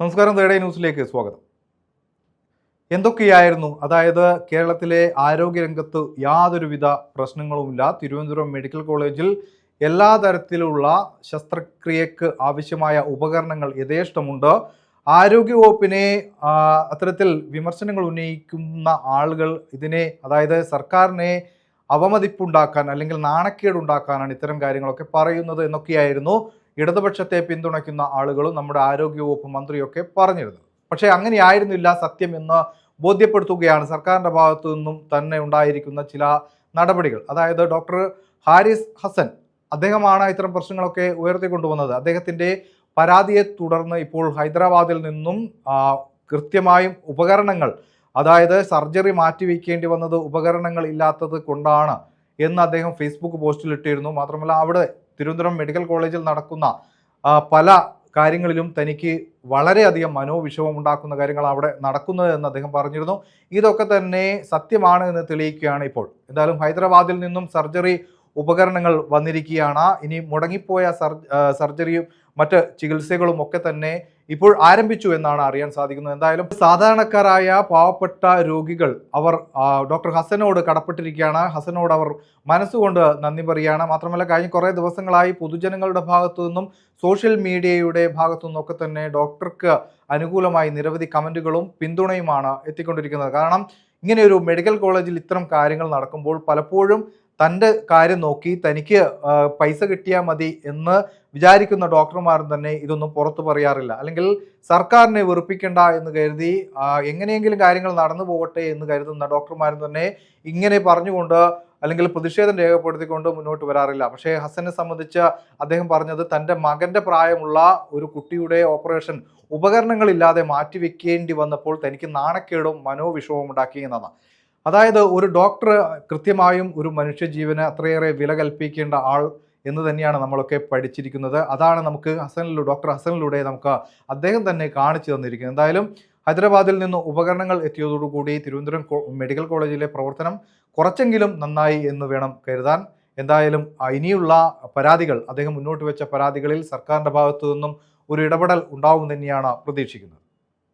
നമസ്കാരം തേടേ ന്യൂസിലേക്ക് സ്വാഗതം. എന്തൊക്കെയായിരുന്നു? അതായത് കേരളത്തിലെ ആരോഗ്യരംഗത്ത് യാതൊരുവിധ പ്രശ്നങ്ങളുമില്ല. തിരുവനന്തപുരം മെഡിക്കൽ കോളേജിൽ എല്ലാ തരത്തിലുള്ള ശസ്ത്രക്രിയക്ക് ആവശ്യമായ ഉപകരണങ്ങൾ യഥേഷ്ടമുണ്ട്. ആരോഗ്യവകുപ്പിനെ അത്തരത്തിൽ വിമർശനങ്ങൾ ഉന്നയിക്കുന്ന ആളുകൾ ഇതിനെ അതായത് സർക്കാരിനെ അവമതിപ്പുണ്ടാക്കാൻ അല്ലെങ്കിൽ നാണക്കേടുണ്ടാക്കാനാണ് ഇത്തരം കാര്യങ്ങളൊക്കെ പറയുന്നത് എന്നൊക്കെയായിരുന്നു ഇടതുപക്ഷത്തെ പിന്തുണയ്ക്കുന്ന ആളുകളും നമ്മുടെ ആരോഗ്യവകുപ്പ് മന്ത്രിയൊക്കെ പറഞ്ഞിരുന്നത് പക്ഷേ അങ്ങനെയായിരുന്നില്ല സത്യം എന്ന് ബോധ്യപ്പെടുത്തുകയാണ്. സർക്കാരിന്റെ ഭാഗത്തു നിന്നും തന്നെ ഉണ്ടായിരിക്കുന്ന ചില നടപടികൾ. അതായത് ഡോക്ടർ ഹാരിസ് ഹസൻ അദ്ദേഹമാണ് ഇത്തരം പ്രശ്നങ്ങളൊക്കെ ഉയർത്തിക്കൊണ്ടുവന്നത്. അദ്ദേഹത്തിന്റെ പരാതിയെ തുടർന്ന് ഇപ്പോൾ ഹൈദരാബാദിൽ നിന്നും കൃത്യമായും ഉപകരണങ്ങൾ അതായത് സർജറി മാറ്റിവെക്കേണ്ടി വന്നത് ഉപകരണങ്ങൾ ഇല്ലാത്തത് കൊണ്ടാണ് എന്ന് അദ്ദേഹം ഫേസ്ബുക്ക് പോസ്റ്റിൽ ഇട്ടിരുന്നു. മാത്രമല്ല അവിടെ തിരുവനന്തപുരം മെഡിക്കൽ കോളേജിൽ നടക്കുന്ന പല കാര്യങ്ങളിലും തനിക്ക് വളരെയധികം മനോവിഷമം ഉണ്ടാക്കുന്ന കാര്യങ്ങൾ അവിടെ നടക്കുന്നത് എന്ന് അദ്ദേഹം പറഞ്ഞിരുന്നു. ഇതൊക്കെ തന്നെ സത്യമാണ് എന്ന് തെളിയിക്കുകയാണ് ഇപ്പോൾ. എന്തായാലും ഹൈദരാബാദിൽ നിന്നും സർജറി ഉപകരണങ്ങൾ വന്നിരിക്കുകയാണ്. ഇനി മുടങ്ങിപ്പോയ സർ സർജറിയും മറ്റ് ചികിത്സകളും ഒക്കെ തന്നെ ഇപ്പോൾ ആരംഭിച്ചു എന്നാണ് അറിയാൻ സാധിക്കുന്നത്. എന്തായാലും സാധാരണക്കാരായ പാവപ്പെട്ട രോഗികൾ അവർ ഡോക്ടർ ഹസനോട് കടപ്പെട്ടിരിക്കുകയാണ്. ഹസനോട് അവർ മനസ്സുകൊണ്ട് നന്ദി പറയുകയാണ്. മാത്രമല്ല കഴിഞ്ഞ കുറേ ദിവസങ്ങളായി പൊതുജനങ്ങളുടെ ഭാഗത്തു നിന്നും സോഷ്യൽ മീഡിയയുടെ ഭാഗത്തു നിന്നൊക്കെ തന്നെ ഡോക്ടർക്ക് അനുകൂലമായി നിരവധി കമന്റുകളും പിന്തുണയുമാണ് എത്തിക്കൊണ്ടിരിക്കുന്നത്. കാരണം ഇങ്ങനെയൊരു മെഡിക്കൽ കോളേജിൽ ഇത്തരം കാര്യങ്ങൾ നടക്കുമ്പോൾ പലപ്പോഴും തന്റെ കാര്യം നോക്കി തനിക്ക് പൈസ കിട്ടിയാൽ മതി എന്ന് വിചാരിക്കുന്ന ഡോക്ടർമാരും തന്നെ ഇതൊന്നും പുറത്തു പറയാറില്ല. അല്ലെങ്കിൽ സർക്കാരിനെ വെറുപ്പിക്കണ്ട എന്ന് കരുതി എങ്ങനെയെങ്കിലും കാര്യങ്ങൾ നടന്നു പോകട്ടെ എന്ന് കരുതുന്ന ഡോക്ടർമാരും തന്നെ ഇങ്ങനെ പറഞ്ഞുകൊണ്ട് അല്ലെങ്കിൽ പ്രതിഷേധം രേഖപ്പെടുത്തിക്കൊണ്ട് മുന്നോട്ട് വരാറില്ല. പക്ഷേ ഹസനെ സംബന്ധിച്ച് അദ്ദേഹം പറഞ്ഞത് തന്റെ മകന്റെ പ്രായമുള്ള ഒരു കുട്ടിയുടെ ഓപ്പറേഷൻ ഉപകരണങ്ങളില്ലാതെ മാറ്റിവെക്കേണ്ടി വന്നപ്പോൾ തനിക്ക് നാണക്കേടും മനോവിഷവും ഉണ്ടാക്കി എന്നതാണ് അതായത് ഒരു ഡോക്ടർ കൃത്യമായും ഒരു മനുഷ്യജീവന് അത്രയേറെ വില കൽപ്പിക്കേണ്ട ആൾ എന്ന് തന്നെയാണ് നമ്മളൊക്കെ പഠിച്ചിരിക്കുന്നത്. അതാണ് നമുക്ക് ഹസനിലൂടെ ഡോക്ടർ ഹസനിലൂടെ നമുക്ക് അദ്ദേഹം തന്നെ കാണിച്ചു തന്നിരിക്കുന്നത്. എന്തായാലും ഹൈദരാബാദിൽ നിന്ന് ഉപകരണങ്ങൾ എത്തിയതോടുകൂടി തിരുവനന്തപുരം മെഡിക്കൽ കോളേജിലെ പ്രവർത്തനം കുറച്ചെങ്കിലും നന്നായി എന്ന് വേണം കരുതാൻ. എന്തായാലും ഇനിയുള്ള പരാതികൾ അദ്ദേഹം മുന്നോട്ട് വെച്ച പരാതികളിൽ സർക്കാരിന്റെ ഭാഗത്തു നിന്നും ഒരു ഇടപെടൽ ഉണ്ടാവും തന്നെയാണ് പ്രതീക്ഷിക്കുന്നത്.